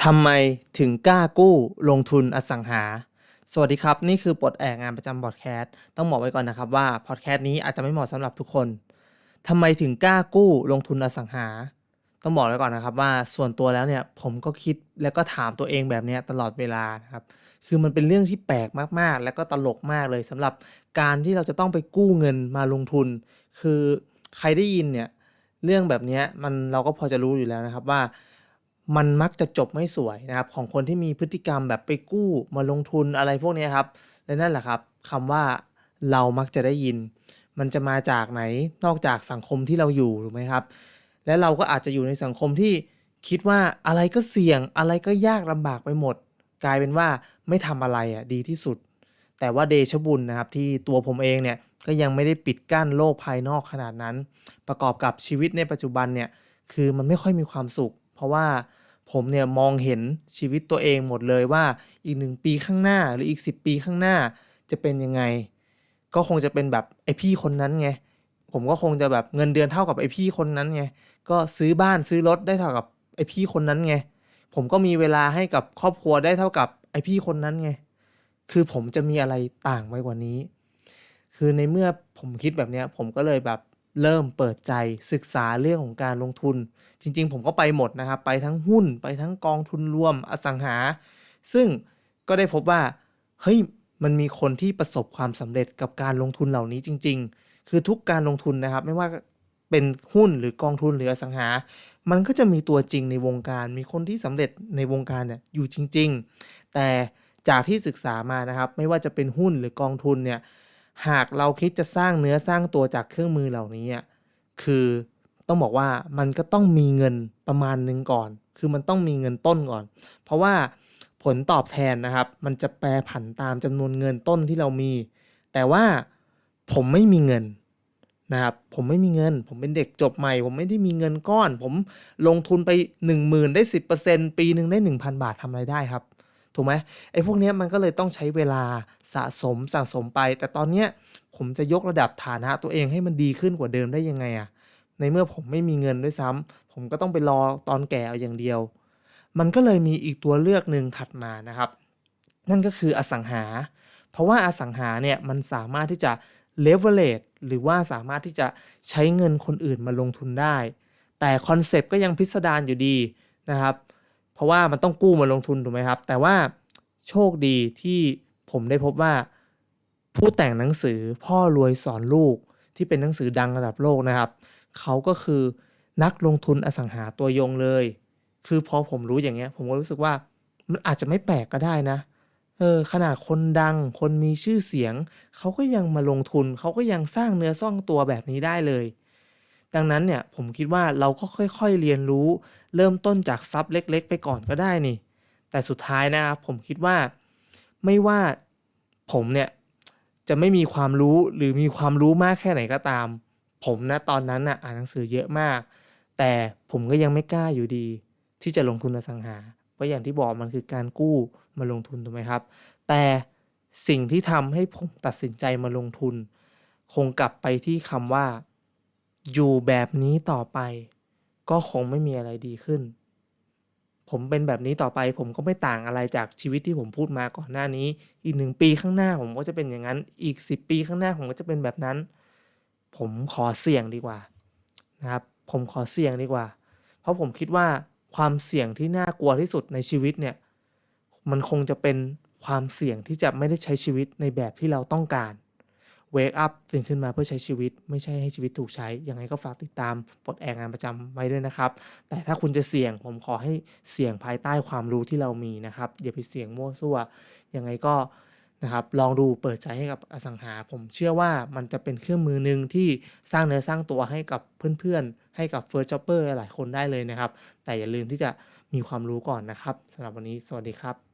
ทำไมถึงกล้ากู้ลงทุนอสังหา สวัสดีครับ นี่คือปลดแอกงานประจำพอดแคสต์ต้องบอกไว้ก่อนนะครับว่าพอดแคสต์นี้อาจจะไม่เหมาะสำหรับทุกคนทำไมถึงกล้ากู้ลงทุนอสังหา ต้องบอกไว้ก่อนนะครับว่าส่วนตัวแล้วเนี่ยผมก็คิดแล้วก็ถามตัวเองแบบนี้ตลอดเวลานะครับคือมันเป็นเรื่องที่แปลกมากๆ แล้วก็ตลกมากเลยสำหรับการที่เราจะต้องไปกู้เงินมาลงทุน คือใครได้ยินเนี่ยเรื่องแบบนี้มันเราก็พอจะรู้อยู่แล้วนะครับว่า มันมักจะจบไม่สวยนะครับของคนที่มีพฤติกรรมแบบไปกู้มาลงทุนอะไรพวกนี้ครับและนั่นแหละครับคำว่าเรามักจะได้ยิน มันจะมาจากไหนนอกจากสังคมที่เราอยู่ถูกไหมครับ และเราก็อาจจะอยู่ในสังคมที่คิดว่าอะไรก็เสี่ยงอะไรก็ยากลำบากไปหมด กลายเป็นว่าไม่ทำอะไรอะดีที่สุด แต่ว่าเดชบุญนะครับที่ตัวผมเองเนี่ยก็ยังไม่ได้ปิดกั้นโลกภายนอกขนาดนั้น ประกอบกับชีวิตในปัจจุบันเนี่ยคือมันไม่ค่อยมีความสุข เพราะว่าผมเนี่ยมองเห็นชีวิตตัวเองหมดเลยว่าอีกหนึ่งปีข้างหน้าหรืออีก 10 ปีข้างหน้าจะเป็นยังไง ก็คงจะเป็นแบบไอพี่คนนั้นไงผมก็คงจะแบบเงินเดือนเท่ากับไอพี่คนนั้นไงก็ซื้อบ้านซื้อรถได้เท่ากับไอพี่คนนั้นไงผมก็มีเวลาให้กับครอบครัวได้เท่ากับไอพี่คนนั้นไงคือผมจะมีอะไรต่างไปกว่านี้ คือในเมื่อผมคิดแบบเนี้ยผมก็เลยแบบ เริ่มเปิดใจศึกษาเรื่องของการลงทุน จริงๆ ผมก็ไปหมดนะครับ ไปทั้งหุ้นไปทั้งกองทุนรวมอสังหา ซึ่งก็ได้พบว่าเฮ้ยมันมีคนที่ประสบความสำเร็จกับการลงทุนเหล่านี้จริง ๆ คือทุกการลงทุนนะครับ ไม่ว่าเป็นหุ้นหรือกองทุนหรืออสังหา มันก็จะมีตัวจริงในวงการ มีคนที่สำเร็จในวงการเนี่ยอยู่จริง ๆ แต่จากที่ศึกษามานะครับ ไม่ว่าจะเป็นหุ้นหรือกองทุนเนี่ย หากเราคิดจะสร้างเนื้อสร้างตัวจากเครื่องมือเหล่านี้คือต้องบอกว่ามันก็ต้องมีเงินประมาณหนึ่งก่อน คือมันต้องมีเงินต้นก่อน เพราะว่าผลตอบแทนนะครับ มันจะแปรผันตามจำนวนเงินต้นที่เรามี แต่ว่าผมไม่มีเงินนะครับผมไม่มีเงิน ผมเป็นเด็กจบใหม่ ผมไม่ได้มีเงินก้อน ผมลงทุนไป 1 0,000 ได้ 10%ปีหนึ่งได้ 1,000 บาททำอะไรได้ครับ ถูกไหมไอ้พวกเนี้ยมันก็เลยต้องใช้เวลาสะสมสะสมไป แต่ตอนเนี้ยผมจะยกระดับฐานะตัวเองให้มันดีขึ้นกว่าเดิมได้ยังไงอะในเมื่อผมไม่มีเงินด้วยซ้ำผมก็ต้องไปรอตอนแก่เอาอย่างเดียว มันก็เลยมีอีกตัวเลือกหนึ่งถัดมานะครับ นั่นก็คืออสังหา เพราะว่าอสังหาเนี่ยมันสามารถที่จะ leverage หรือว่าสามารถที่จะใช้เงินคนอื่นมาลงทุนได้ แต่คอนเซปต์ก็ยังพิสดารอยู่ดีนะครับ เพราะว่ามันต้องกู้มาลงทุนถูกไหมครับ แต่ว่าโชคดีที่ผมได้พบว่า ผู้แต่งหนังสือพ่อรวยสอนลูกที่เป็นหนังสือดังระดับโลกนะครับ เขาก็คือนักลงทุนอสังหาตัวยงเลย คือพอผมรู้อย่างเงี้ย ผมก็รู้สึกว่ามันอาจจะไม่แปลกก็ได้นะเออขนาดคนดังคนมีชื่อเสียง เขาก็ยังมาลงทุน เขาก็ยังสร้างเนื้อซ่องตัวแบบนี้ได้เลย ดังนั้นเนี่ยผมคิดว่าเราก็ค่อยๆเรียนรู้ เริ่มต้นจากซับเล็ก ๆ ไปก่อนก็ได้นี่ แต่สุดท้ายนะครับผมคิดว่าไม่ว่าผมเนี่ยจะไม่มีความรู้หรือมีความรู้มากแค่ไหนก็ตาม ผมนะตอนนั้นนะอ่านหนังสือเยอะมาก แต่ผมก็ยังไม่กล้าอยู่ดี ที่จะลงทุนอสังหา เพราะอย่างที่บอกมันคือการกู้มาลงทุนถูกไหมครับ แต่สิ่งที่ทำให้ผมตัดสินใจมาลงทุน คงกลับไปที่คำว่า อยู่แบบนี้ต่อไป ก็คงไม่มีอะไรดีขึ้น ผมเป็นแบบนี้ต่อไป ผมก็ไม่ต่างอะไรจากชีวิตที่ผมพูดมาก่อนหน้านี้ อีกหนึ่งปีข้างหน้าผมก็จะเป็นอย่างนั้น อีก 10 ปีข้างหน้าผมก็จะเป็นแบบนั้น ผมขอเสี่ยงดีกว่านะครับผมขอเสี่ยงดีกว่า เพราะผมคิดว่าความเสี่ยงที่น่ากลัวที่สุดในชีวิตเนี่ย มันคงจะเป็นความเสี่ยงที่จะไม่ได้ใช้ชีวิตในแบบที่เราต้องการ wake up ตื่นขึ้นมาเพื่อใช้ชีวิต ไม่ใช่ให้ชีวิตถูกใช้ ยังไงก็ฝากติดตามปลดแอกงานประจำไว้ด้วยนะครับ แต่ถ้าคุณจะเสี่ยงผมขอให้เสี่ยงภายใต้ความรู้ที่เรามีนะครับ อย่าไปเสี่ยงมั่วซั่ว ยังไงก็นะครับลองดูเปิดใจให้กับอสังหา ผมเชื่อว่ามันจะเป็นเครื่องมือหนึ่งที่สร้างเนื้อสร้างตัวให้กับเพื่อนๆ ให้กับ First Jobber หลายคนได้เลยนะครับ แต่อย่าลืมที่จะมีความรู้ก่อนนะครับสำหรับวันนี้สวัสดีครับ